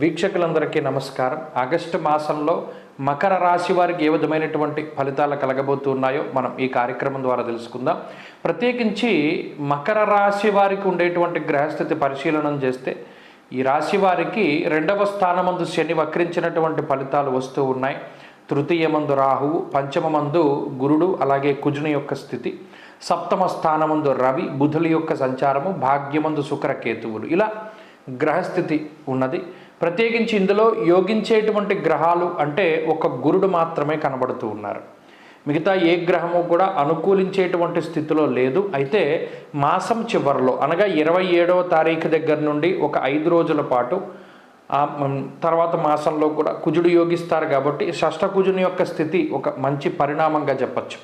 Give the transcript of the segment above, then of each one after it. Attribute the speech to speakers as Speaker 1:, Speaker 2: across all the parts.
Speaker 1: వీక్షకులందరికీ నమస్కారం. ఆగస్టు మాసంలో మకర రాశి వారికి ఏ విధమైనటువంటి ఫలితాలు కలగబోతున్నాయో మనం ఈ కార్యక్రమం ద్వారా తెలుసుకుందాం. ప్రత్యేకించి మకర రాశి వారికి ఉండేటువంటి గ్రహస్థితి పరిశీలనం చేస్తే ఈ రాశి వారికి రెండవ స్థానమందు శని వక్రించినటువంటి ఫలితాలు వస్తూ ఉన్నాయి. తృతీయమందు రాహువు పంచమమందు గురుడు అలాగే కుజుని యొక్క స్థితి. సప్తమ స్థానమందు రవి బుధుల యొక్క సంచారము భాగ్యమందు శుక్రకేతువులు ఇలా గ్రహస్థితి ఉన్నది. ప్రత్యేకించి ఇందులో యోగించేటువంటి గ్రహాలు అంటే ఒక గురుడు మాత్రమే కనబడుతూ ఉన్నారు. మిగతా ఏ గ్రహము కూడా అనుకూలించేటువంటి స్థితిలో లేదు. అయితే మాసం చివరిలో అనగా ఇరవై ఏడవ తారీఖు దగ్గర నుండి ఒక ఐదు రోజుల పాటు తర్వాత మాసంలో కూడా కుజుడు యోగిస్తారు కాబట్టి షష్ఠ కుజుని యొక్క స్థితి ఒక మంచి పరిణామంగా చెప్పచ్చు.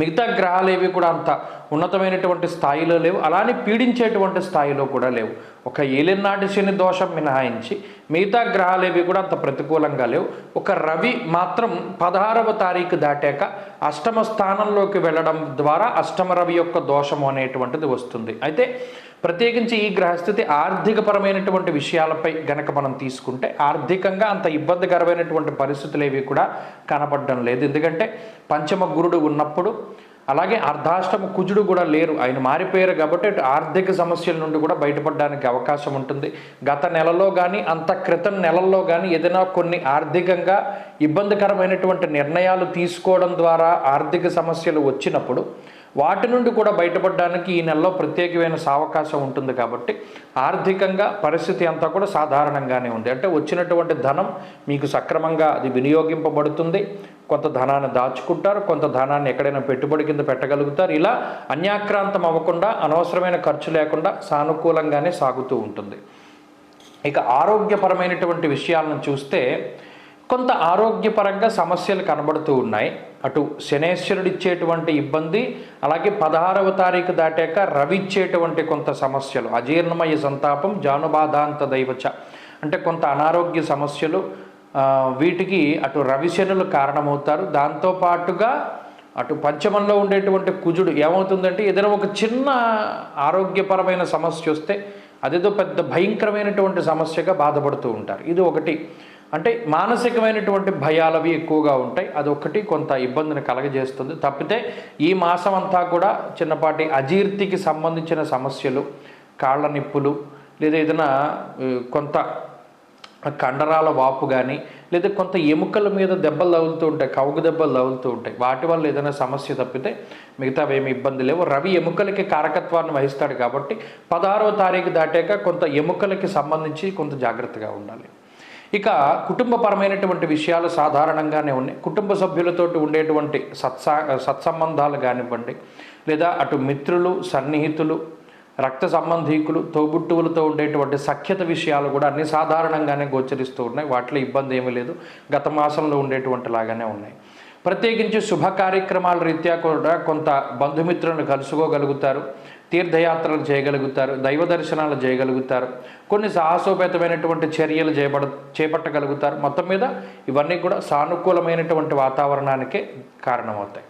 Speaker 1: మిగతా గ్రహాలు ఏవి కూడా అంత ఉన్నతమైనటువంటి స్థాయిలో లేవు. అలానే పీడించేటువంటి స్థాయిలో కూడా లేవు. ఒక ఏలినాటి శని దోషం మినహాయించి మిగతా గ్రహాలు ఏవి కూడా అంత ప్రతికూలంగా లేవు. ఒక రవి మాత్రం పదహారవ తారీఖు దాటాక అష్టమ స్థానంలోకి వెళ్ళడం ద్వారా అష్టమ రవి యొక్క దోషము అనేటువంటిది వస్తుంది. అయితే ప్రత్యేకించి ఈ గ్రహస్థితి ఆర్థికపరమైనటువంటి విషయాలపై గనక మనం తీసుకుంటే ఆర్థికంగా అంత ఇబ్బందికరమైనటువంటి పరిస్థితులు ఏవి కూడా కనపడడం లేదు. ఎందుకంటే పంచమ గురుడు ఉన్నప్పుడు అలాగే అర్ధాష్టమ కుజుడు కూడా లేరు. ఆయన మారిపోయారు కాబట్టి ఆర్థిక సమస్యల నుండి కూడా బయటపడడానికి అవకాశం ఉంటుంది. గత నెలలో కానీ అంత క్రితం నెలల్లో కానీ ఏదైనా కొన్ని ఆర్థికంగా ఇబ్బందికరమైనటువంటి నిర్ణయాలు తీసుకోవడం ద్వారా ఆర్థిక సమస్యలు వచ్చినప్పుడు వాటి నుండి కూడా బయటపడడానికి ఈ నెలలో ప్రత్యేకమైన సావకాశం ఉంటుంది కాబట్టి ఆర్థికంగా పరిస్థితి అంతా కూడా సాధారణంగానే ఉంది. అంటే వచ్చినటువంటి ధనం మీకు సక్రమంగా అది వినియోగింపబడుతుంది. కొంత ధనాన్ని దాచుకుంటారు కొంత ధనాన్ని ఎక్కడైనా పెట్టుబడి కింద పెట్టగలుగుతారు. ఇలా అన్యాక్రాంతం అవ్వకుండా అనవసరమైన ఖర్చు లేకుండా సానుకూలంగానే సాగుతూ ఉంటుంది. ఇక ఆరోగ్యపరమైనటువంటి విషయాలను చూస్తే కొంత ఆరోగ్యపరంగా సమస్యలు కనబడుతూ ఉన్నాయి. అటు శనేశ్వరుడు ఇచ్చేటువంటి ఇబ్బంది అలాగే పదహారవ తారీఖు దాటాక రవి ఇచ్చేటువంటి కొంత సమస్యలు. అజీర్ణమయ సంతాపం జానుబాధాంత దైవచ. అంటే కొంత అనారోగ్య సమస్యలు వీటికి అటు రవిశనులు కారణమవుతారు. దాంతోపాటుగా అటు పంచమంలో ఉండేటువంటి కుజుడు ఏమవుతుందంటే ఏదైనా ఒక చిన్న ఆరోగ్యపరమైన సమస్య వస్తే అదేదో పెద్ద భయంకరమైనటువంటి సమస్యగా బాధపడుతూ ఉంటారు. ఇది ఒకటి. అంటే మానసికమైనటువంటి భయాలవి ఎక్కువగా ఉంటాయి. అదొకటి కొంత ఇబ్బందిని కలగజేస్తుంది. తప్పితే ఈ మాసం అంతా కూడా చిన్నపాటి అజీర్తికి సంబంధించిన సమస్యలు కాళ్ళ నిప్పులు లేదా ఏదైనా కొంత కండరాల వాపు కానీ లేదా కొంత ఎముకల మీద దెబ్బలు తగులుతూ ఉంటాయి కవుగు దెబ్బలు తగులుతూ ఉంటాయి. వాటి వల్ల ఏదైనా సమస్య తప్పితే మిగతా ఏమి ఇబ్బంది లేవు. రవి ఎముకలకి కారకత్వాన్ని వహిస్తాడు కాబట్టి పదహారవ తారీఖు దాటాక కొంత ఎముకలకి సంబంధించి కొంత జాగ్రత్తగా ఉండాలి. ఇక కుటుంబపరమైనటువంటి విషయాలు సాధారణంగానే ఉన్నాయి. కుటుంబ సభ్యులతోటి ఉండేటువంటి సత్సా సత్సంబంధాలు కానివ్వండి లేదా అటు మిత్రులు సన్నిహితులు రక్త సంబంధీకులు తోబుట్టువులతో ఉండేటువంటి సఖ్యత విషయాలు కూడా అన్ని సాధారణంగానే గోచరిస్తూ ఉన్నాయి. వాటిలో ఇబ్బంది ఏమీ లేదు. గత మాసంలో ఉండేటువంటి లాగానే ఉన్నాయి. ప్రత్యేకించి శుభ కార్యక్రమాల రీత్యా కూడా కొంత బంధుమిత్రులను కలుసుకోగలుగుతారు. తీర్థయాత్రలు చేయగలుగుతారు. దైవ దర్శనాలు చేయగలుగుతారు. కొన్ని సాహసోపేతమైనటువంటి చర్యలు చేపడ చేపట్టగలుగుతారు. మొత్తం మీద ఇవన్నీ కూడా సానుకూలమైనటువంటి వాతావరణానికే కారణమవుతాయి.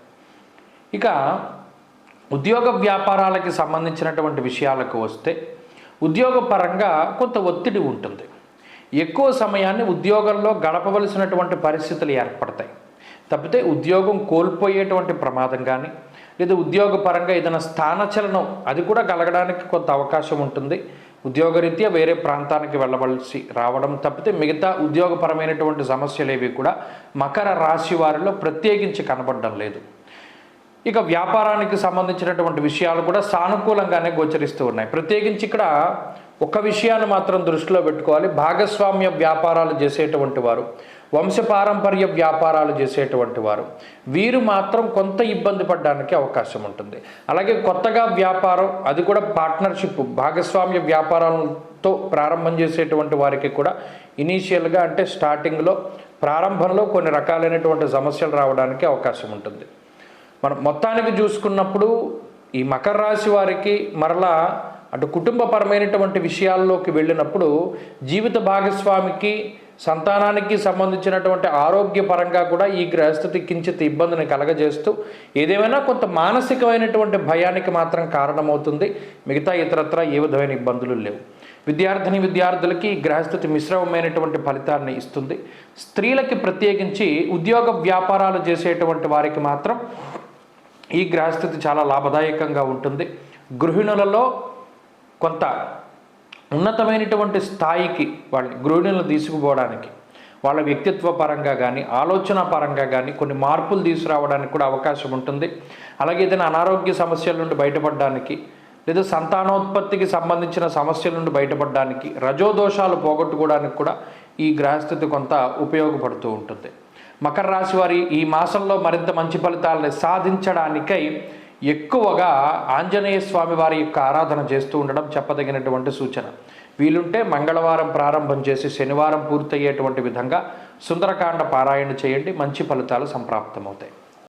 Speaker 1: ఇక ఉద్యోగ వ్యాపారాలకి సంబంధించినటువంటి విషయాలకు వస్తే ఉద్యోగపరంగా కొంత ఒత్తిడి ఉంటుంది. ఎక్కువ సమయాన్ని ఉద్యోగంలో గడపవలసినటువంటి పరిస్థితులు ఏర్పడతాయి. తప్పితే ఉద్యోగం కోల్పోయేటువంటి ప్రమాదం కానీ లేదా ఉద్యోగపరంగా ఏదైనా స్థానచలనం అది కూడా కలగడానికి కొంత అవకాశం ఉంటుంది. ఉద్యోగరీత్యా వేరే ప్రాంతానికి వెళ్ళవలసి రావడం తప్పితే మిగతా ఉద్యోగపరమైనటువంటి సమస్యలు ఏవి కూడా మకర రాశి వారిలో ప్రత్యేకించి కనబడడం లేదు. ఇక వ్యాపారానికి సంబంధించినటువంటి విషయాలు కూడా సానుకూలంగానే గోచరిస్తూ ఉన్నాయి. ప్రత్యేకించి ఇక్కడ ఒక విషయాన్ని మాత్రం దృష్టిలో పెట్టుకోవాలి. భాగస్వామ్య వ్యాపారాలు చేసేటువంటి వారు వంశపారంపర్య వ్యాపారాలు చేసేటువంటి వారు వీరు మాత్రం కొంత ఇబ్బంది పడడానికి అవకాశం ఉంటుంది. అలాగే కొత్తగా వ్యాపారం అది కూడా పార్ట్నర్షిప్ భాగస్వామ్య వ్యాపారాలతో ప్రారంభం చేసేటువంటి వారికి కూడా ఇనీషియల్గా అంటే స్టార్టింగ్లో ప్రారంభంలో కొన్ని రకాలైనటువంటి సమస్యలు రావడానికి అవకాశం ఉంటుంది. మనం మొత్తానికి చూసుకున్నప్పుడు ఈ మకర రాశి వారికి మరలా అటు కుటుంబపరమైనటువంటి విషయాల్లోకి వెళ్ళినప్పుడు జీవిత భాగస్వామికి సంతానానికి సంబంధించినటువంటి ఆరోగ్యపరంగా కూడా ఈ గ్రహస్థితి కించిత్ ఇబ్బందిని కలగజేస్తూ ఏదేమైనా కొంత మానసికమైనటువంటి భయానికి మాత్రం కారణమవుతుంది. మిగతా ఇతరత్ర ఏ విధమైన ఇబ్బందులు లేవు. విద్యార్థిని విద్యార్థులకి ఈ గ్రహస్థితి మిశ్రమమైనటువంటి ఫలితాన్ని ఇస్తుంది. స్త్రీలకి ప్రత్యేకించి ఉద్యోగ వ్యాపారాలు చేసేటువంటి వారికి మాత్రం ఈ గ్రహస్థితి చాలా లాభదాయకంగా ఉంటుంది. గృహిణులలో కొంత ఉన్నతమైనటువంటి స్థాయికి వాళ్ళని గృహిణులను తీసుకుపోవడానికి వాళ్ళ వ్యక్తిత్వ పరంగా కానీ ఆలోచన పరంగా కానీ కొన్ని మార్పులు తీసుకురావడానికి కూడా అవకాశం ఉంటుంది. అలాగే ఏదైనా అనారోగ్య సమస్యల నుండి బయటపడడానికి లేదా సంతానోత్పత్తికి సంబంధించిన సమస్యల నుండి బయటపడడానికి రజోదోషాలు పోగొట్టుకోవడానికి కూడా ఈ గ్రహస్థితి కొంత ఉపయోగపడుతూ ఉంటుంది. మకర రాశి వారి ఈ మాసంలో మరింత మంచి ఫలితాలని సాధించడానికై ఎక్కువగా ఆంజనేయ స్వామి వారి యొక్క ఆరాధన చేస్తూ ఉండడం చెప్పదగినటువంటి సూచన. వీలుంటే మంగళవారం ప్రారంభం చేసి శనివారం పూర్తయ్యేటువంటి విధంగా సుందరకాండ పారాయణ చేయండి మంచి ఫలితాలు సంప్రాప్తమవుతాయి.